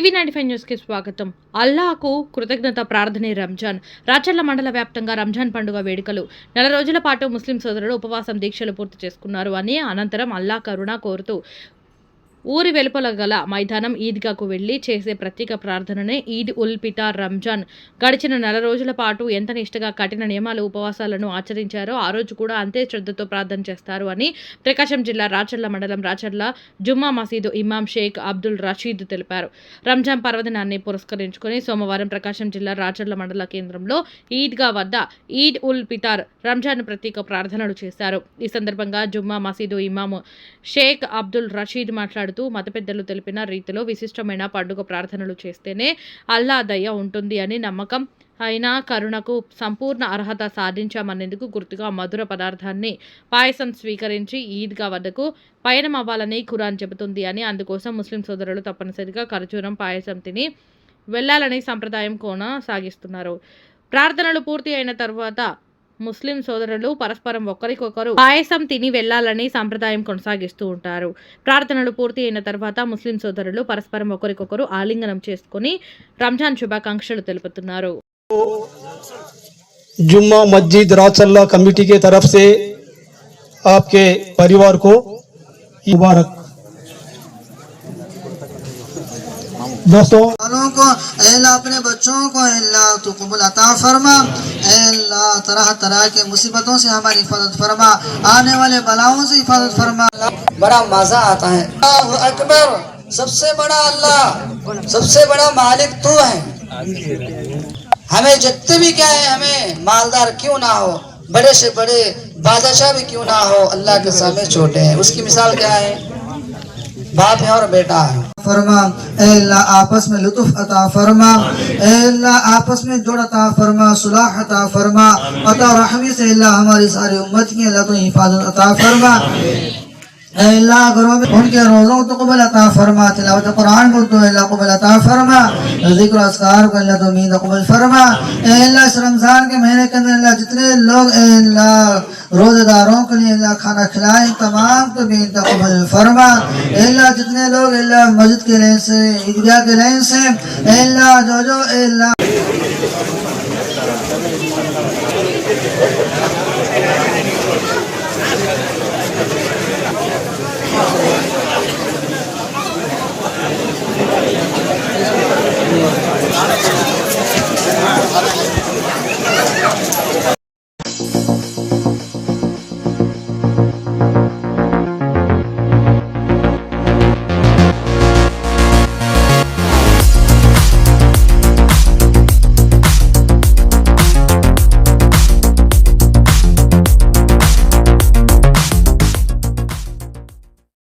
TV ninety five న్యూస్కి స్వాగతం. అల్లాకు కృతజ్ఞత ప్రార్థనే రంజాన్. రాచర్ల మండల వ్యాప్తంగా రంజాన్ పండుగ వేడుకలు. నెల రోజుల పాటు ముస్లిం సోదరులు ఉపవాసం దీక్షలు పూర్తి చేసుకున్నారు అని అనంతరం అల్లా కరుణ కోరుతూ ఊరి వెలుపల గల మైదానం ఈద్గాకు వెళ్ళి చేసే ప్రత్యేక ప్రార్థననే ఈద్ ఉల్ పితా రంజాన్. గడిచిన నెల రోజుల పాటు ఎంత నిష్టగా కఠిన నియమాలు ఉపవాసాలను ఆచరించారో ఆ రోజు కూడా అంతే శ్రద్ధతో ప్రార్థన చేస్తారు అని ప్రకాశం జిల్లా రాచర్ల మండలం రాచర్ల జుమ్మా మసీదు ఇమాం షేక్ అబ్దుల్ రషీద్ తెలిపారు. రంజాన్ పర్వదినాన్ని పురస్కరించుకొని సోమవారం ప్రకాశం జిల్లా రాచర్ల మండల కేంద్రంలో ఈద్గా వద్ద ఈద్ ఉల్ పితార్ రంజాన్ ప్రత్యేక ప్రార్థనలు చేశారు. ఈ సందర్భంగా జుమ్మా మసీదు ఇమాము షేక్ అబ్దుల్ రషీద్ మాట్లాడుతూ మత పెద్దలు తెలిపిన రీతిలో విశిష్టమైన పండుగ ప్రార్థనలు చేస్తేనే అల్లా దయ ఉంటుంది అని నమ్మకం. అయినా కరుణకు సంపూర్ణ అర్హత సాధించామనేందుకు గుర్తుగా మధుర పదార్థాన్ని పాయసం స్వీకరించి ఈద్గా వద్దకు పయనం అవ్వాలని ఖురాన్ చెబుతుంది అని అందుకోసం ముస్లిం సోదరులు తప్పనిసరిగా ఖర్జూరం పాయసం తిని వెళ్ళాలని సంప్రదాయం కోన సాగిస్తున్నారు. ప్రార్థనలు పూర్తి అయిన తర్వాత ముస్లిం సోదరులు పరస్పరం ఒకరికొకరు పాయసం తిని వెళ్లాలని సంప్రదాయం కొనసాగిస్తూ ఉంటారు ప్రార్థనలు పూర్తి అయిన తర్వాత ముస్లిం సోదరులు పరస్పరం ఒకరికొకరు ఆలింగనం చేసుకుని రంజాన్ శుభాకాంక్షలు తెలుపుతున్నారు जुम्मा मस्जिद राचल्ला कमेटी के तरफ से आपके परिवार को मुबारक دوستو کو، اے اللہ، اپنے بچوں کو، اے اللہ، تو قبول عطا فرما۔ اے اللہ، طرح طرح کے مصیبتوں سے ہماری حفاظت فرما۔ آنے والے بلاؤں سے حفاظت فرما۔ بڑا مزہ آتا ہے۔ اللہ اکبر، سب سے بڑا اللہ، سب سے بڑا مالک تو ہے۔ ہمیں جتنے بھی کیا ہے ہمیں مالدار کیوں نہ ہو؟ بڑے سے بڑے، بادشاہ بھی کیوں نہ ہو؟ اللہ کے سامنے چھوٹے ہیں۔ اس کی مثال کیا ہے؟ باپ ہے اور بیٹا ہے۔ فرما، اے اللہ آپس میں لطف عطا فرما۔ اے اللہ آپس میں جوڑ عطا فرما، صلاح عطا فرما۔ عطا رحمی سے اللہ ہماری ساری امت کی اللہ تو حفاظت عطا فرما۔ اے اللہ گھروں میں ان کے روزوں کو قبل عطا فرما، تلاوت قرآن کو تو اللہ قبل عطا فرما۔ ذکر و اذکار کو اللہ تو امید قبل فرما۔ اے اللہ اس رمضان کے مہینے کے اندر اللہ جتنے لوگ، اے اللہ روزہ داروں کے لیے اللہ کھانا کھلائے، تمام کو بھی قبول فرما اے اللہ، جتنے لوگ، اے اللہ، مسجد کے رہن سے، عیدگاہ کے رہن سے، اے اللہ، جو جو، اے اللہ